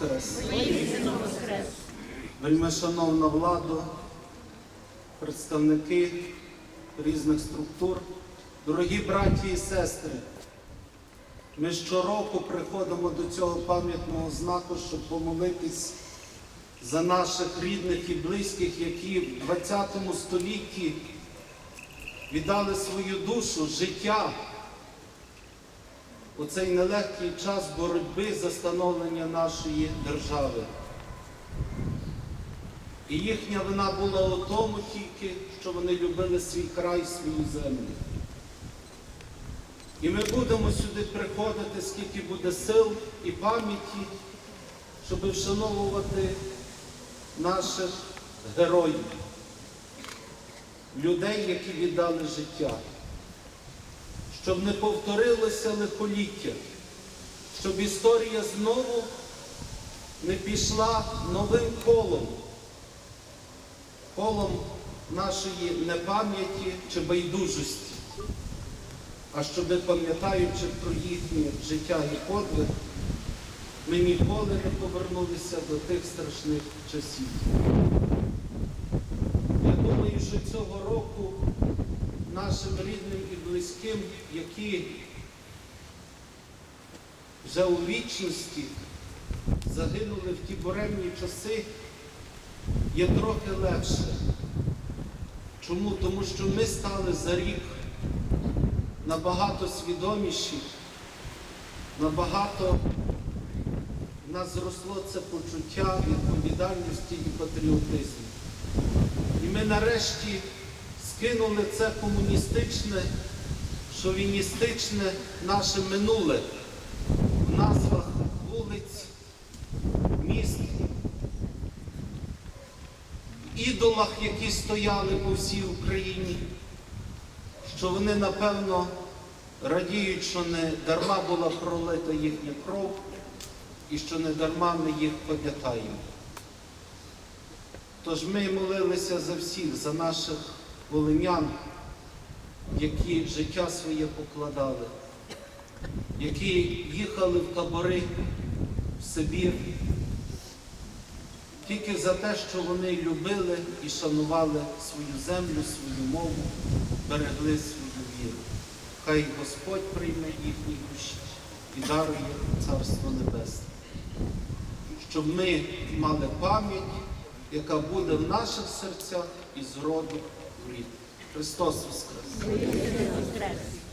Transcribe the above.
Воскрес! Вельми шановна влада, представники різних структур, дорогі браті і сестри, ми щороку приходимо до цього пам'ятного знаку, щоб помолитись за наших рідних і близьких, які в 20 столітті віддали свою душу, життя у цей нелегкий час боротьби за становлення нашої держави. І їхня вина була у тому тільки, що вони любили свій край, свою землю. І ми будемо сюди приходити, скільки буде сил і пам'яті, щоб вшановувати наших героїв, людей, які віддали життя, щоб не повторилося лихоліття, щоб історія знову не пішла новим колом, колом нашої непам'яті чи байдужості, а щоб, пам'ятаючи про їхнє життя і подвиг, ми ніколи не повернулися до тих страшних часів. Я думаю, що цього року нашим рідним близьким, які вже у вічності загинули в ті буремні часи, є трохи легше. Чому? Тому що ми стали за рік набагато свідоміші, набагато в нас зросло це почуття відповідальності і патріотизму. І ми нарешті скинули це комуністичне, шовіністичне наше минуле в назвах вулиць, міст, ідолах, які стояли по всій Україні, що вони, напевно, радіють, що не дарма була пролита їхня кров і що не дарма ми їх пам'ятаємо. Тож ми молилися за всіх, за наших волинян, які життя своє покладали, які їхали в табори в Сибір, тільки за те, що вони любили і шанували свою землю, свою мову, берегли свою віру. Хай Господь прийме їхні душі і дарує Царство Небесне. Щоб ми мали пам'ять, яка буде в наших серцях і з роду в рід. Христос Воскрес! Воскрес!